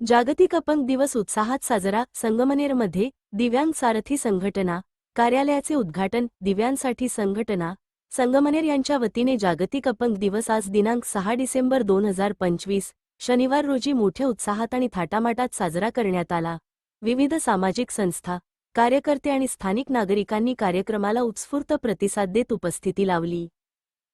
जागतिक अपंग दिवस उत्साहात साजरा संगमनेरमध्ये दिव्यांग सारथी संघटना कार्यालयाचे उद्घाटन दिव्यांसाठी संघटना संगमनेर यांच्या वतीने जागतिक अपंग दिवस आज दिनांक सहा डिसेंबर दोन हजार पंचवीस शनिवार रोजी मोठ्या उत्साहात आणि थाटामाटात साजरा करण्यात आला. विविध सामाजिक संस्था कार्यकर्ते आणि स्थानिक नागरिकांनी कार्यक्रमाला उत्स्फूर्त प्रतिसाद देत उपस्थिती लावली.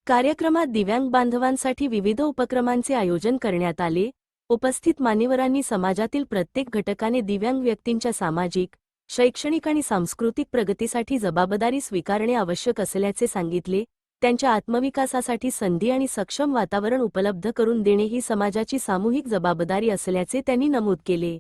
कार्यक्रमात दिव्यांग बांधवांसाठी विविध उपक्रमांचे आयोजन करण्यात आले. उपस्थित मान्यवरांनी समाजातील प्रत्येक घटकाने दिव्यांग व्यक्तींच्या सामाजिक शैक्षणिक आणि सांस्कृतिक प्रगतीसाठी जबाबदारी स्वीकारणे आवश्यक असल्याचे सांगितले. त्यांच्या आत्मविकासासाठी संधी आणि सक्षम वातावरण उपलब्ध करून देणे ही समाजाची सामूहिक जबाबदारी असल्याचे त्यांनी नमूद केले.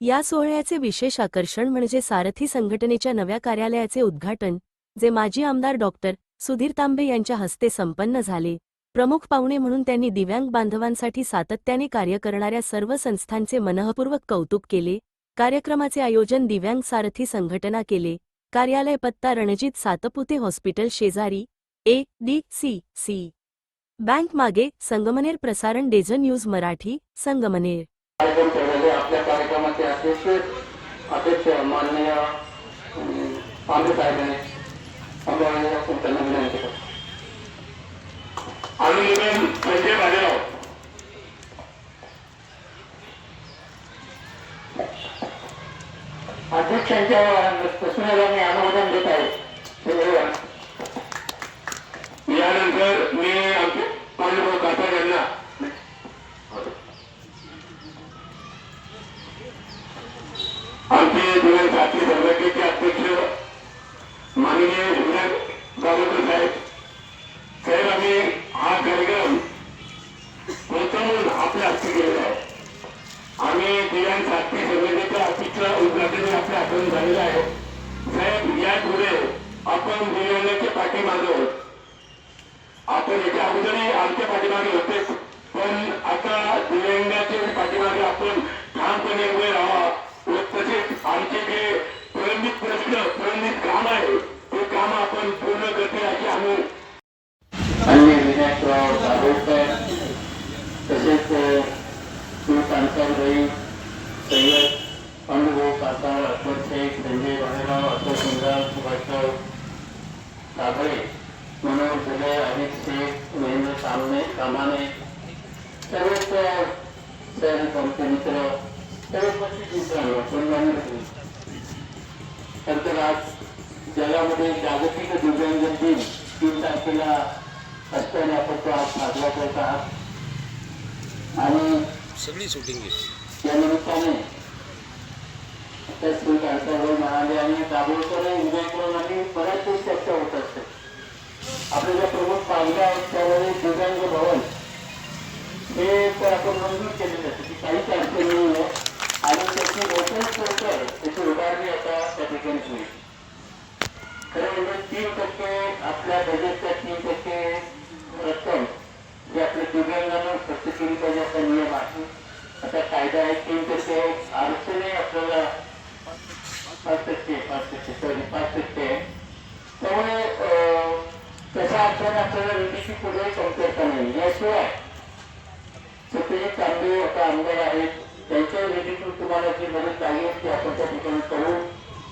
या सोहळ्याचे विशेष आकर्षण म्हणजे सारथी संघटनेच्या नव्या कार्यालयाचे उद्घाटन जे माजी आमदार डॉक्टर सुधीर तांबे यांच्या हस्ते संपन्न झाले. प्रमुख पाहुणे म्हणून त्यांनी दिव्यांग बांधवांसाठी सातत्याने कार्य करणाऱ्या सर्व संस्थांचे मनःपूर्वक कौतुक केले कार्यक्रमाचे आयोजन दिव्यांग सारथी संघटना केले कार्यालय पत्ता रणजित सातपुते हॉस्पिटल शेजारी A D C C. Bank मागे संगमनेर प्रसारण डेझ न्यूज मराठी संगमनेर. आपल्या कार्यक्रमाचे अध्यक्ष माननीय आम्ही अध्यक्षांच्या प्रश्नाला मी अनुमोदन देत आहे. यानंतर मी आमचे पांडुभाऊ कापर यांना आमचे दिवस साथी संघटनेचे आम्ही दिव्यांग साथी संघटनेच्या ऑफिसचं उद्घाटन आपल्या आठवण झालेलं आहे साहेब या पुढे आपण दिव्यांगाच्या पाठीमागे आहोत. आपण याच्या अगोदरही आमच्या पाठीमागे होतेच पण आता दिव्यांगाच्या पाठीमागे आपण ठामपणे उभे राहा व तसेच आमचे जे प्रलंबित प्रश्न प्रलंबित काम आहे ते काम आपण पूर्ण करते अशी आम्ही आणि विनायकराव दाभोळकर तसेच शिवकांताबाई सय्यद अनुभव काका अकबर शेख संजय भालेराव अशोक सुंदर सुभाषराव काबळे मनोहर फुले महेंद्र सामने सामाने सर्वच सर आमचे मित्र सर्व सन्मानित नंतर आज जगामध्ये जागतिक दिव्यांग दिन तीन तारखेला असताना आपण तो आज साजरा करत आहात. आणि सगळी शूटिंग या निमित्ताने त्या श्री आणि दाभोळकर विजयकडून आणि बऱ्याच काही जे आहेत त्यावेळी दिव्यांग भवन हे तर आपण मंजूर केलेलं आहे. की काहीच अडचण नाही आहे. आणि त्याची मोठ्याच लवकर त्याची उभारणी आता त्या ठिकाणी होईल. खरं म्हणजे तीन टक्के आपल्या बजेटच्या तीन टक्के रक्कम जी आपल्या दिव्यांगांना खर्च केली पाहिजे असा नियम आहे. आता कायदा आहे तीन टक्के अडचणी आपल्याला पाच टक्के पाच टक्के सॉरी पाच टक्के त्याच्या आपल्याला निधीची पुढे कमतरता नाही. याशिवाय सत्यजित चांगले आता आमदार आहेत त्यांच्या निधीतून तुम्हाला जी मदत लागेल ती आपण त्या ठिकाणी करू.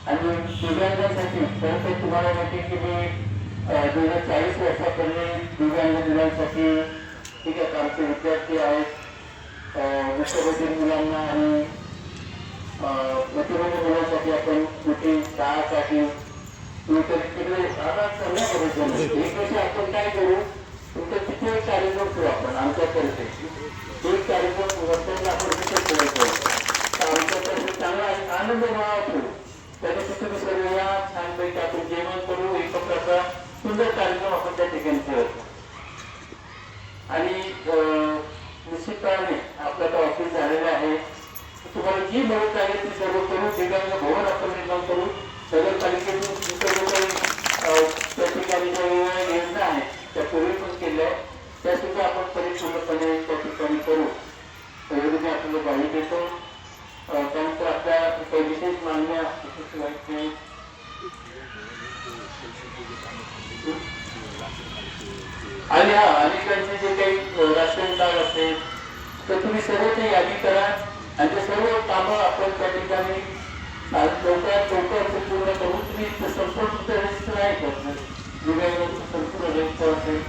आणि दिव्यांगांसाठी खरं तर तुम्हाला माहिती की मी दोन हजार चाळीस वर्षापूर्वी दिव्यांग मुलांसाठी ठीक आहे आमचे विद्यार्थी आहेत अं, मुलांना आणि प्रतिबंध मुलांसाठी आपण मोठी शाळासाठी वितरित आता चांगल्या आपण काय करू तुमचं तिथे एक करू आपण आमच्यातर्फे एक आपण तिथे आमच्यातर्फे चांगला आणि आनंद मिळावा ठेवू सर्व या छानपैकी आपण जेवण करू एक प्रकारचा सुंदर कार्यक्रम आपण त्या ठिकाणी ठेवतो आणि अं, निश्चितपणे आपलं आता ऑफिस झालेलं आहे तुम्हाला जी मदत आहे ती सर्व करू दिव्यांग भवन आपण निर्माण करू. नगरपालिकेतून सर्व काही अं, त्या ठिकाणी ज्या वेगवेगळ्या योजना आहेत त्या पूर्वी पण केल्या आहेत. त्यासुद्धा आपण परिपूर्णपणे त्या ठिकाणी करू. एवढी आपल्याला ग्वाही देतो. त्यानंतर आपल्या काही विशेष मागण्या विशेष माहिती आणि हा अलीकडचे जे काही अं, राशन असेल तर तुम्ही सर्व ते यादी करा. आणि ते सर्व कामं आपण त्या ठिकाणी लवकरात लवकर ते पूर्ण करून तुम्ही म्हणजे संपूर्ण रजिस्टर आहे संपूर्ण रजिस्टर असेल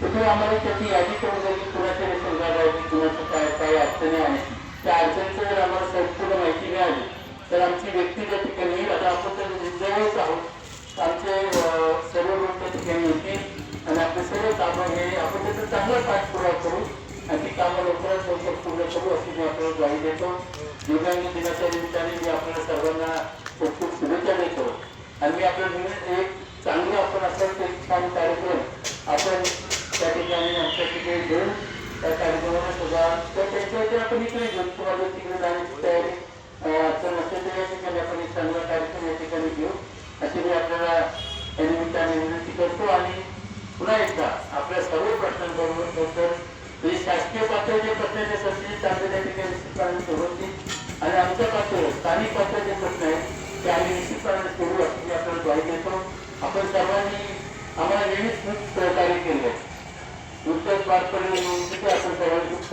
तिथे आम्हाला त्याची यादी करून की कुणाच्या रेशन आहे कुणाचं काय काय अडचणी आहे त्या अडचणीचं जर आम्हाला संपूर्ण माहिती मिळाली तर आमची व्यक्तिगत ठिकाणी येईल. आता आपण तर म्हणजे जवळच आहोत. आमचे सर्व लोक त्या ठिकाणी येतील आणि आपले सर्व कामं हे आपण त्याचा चांगला पाठपुरावा करू. आणि ती कामं लवकरात लवकर पूर्ण करू अशी मी आपल्याला ग्वाही देतो. दिव्यांग दिनाच्या सर्वांना खूप खूप शुभेच्छा देतो. आणि मी आपल्या निमित्त एक चांगलं आपण असं ते छान कार्यक्रम आपण त्या ठिकाणी आमच्या तिकडे घेऊन त्या कार्यक्रमाला सुद्धा तर त्यांच्या आपण इकडे घेऊन तुम्हाला तिकडे जाण्याची तयारी अं, अडचण नसेल तर या ठिकाणी आपण एक चांगला कार्यक्रम या ठिकाणी घेऊ अशी मी आपल्याला या निमित्ताने विनंती करतो आणि पुन्हा एकदा आपल्या सर्व प्रश्नांबरोबर नंतर जे शासकीय पातळीचे प्रश्न आहेत ते संबंधित चांगले त्या ठिकाणी निश्चितपणे सोडवतील आणि आमच्या पातळीवर स्थानिक पातळीचे प्रश्न आहेत ते आम्ही निश्चितपणे सोडू अशी मी आपल्याला ग्वाही देतो आपण सर्वांनी आम्हाला नेहमीच खूप सहकार्य केलं नुकतंच पार म्हणून निवडणुकीचे आपण सर्वांनी खूप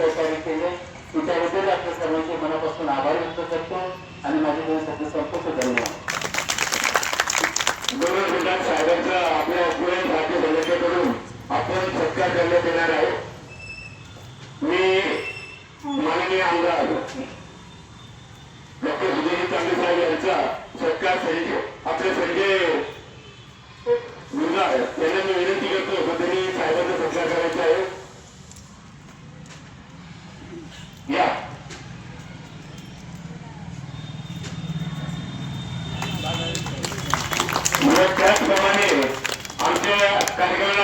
Carregando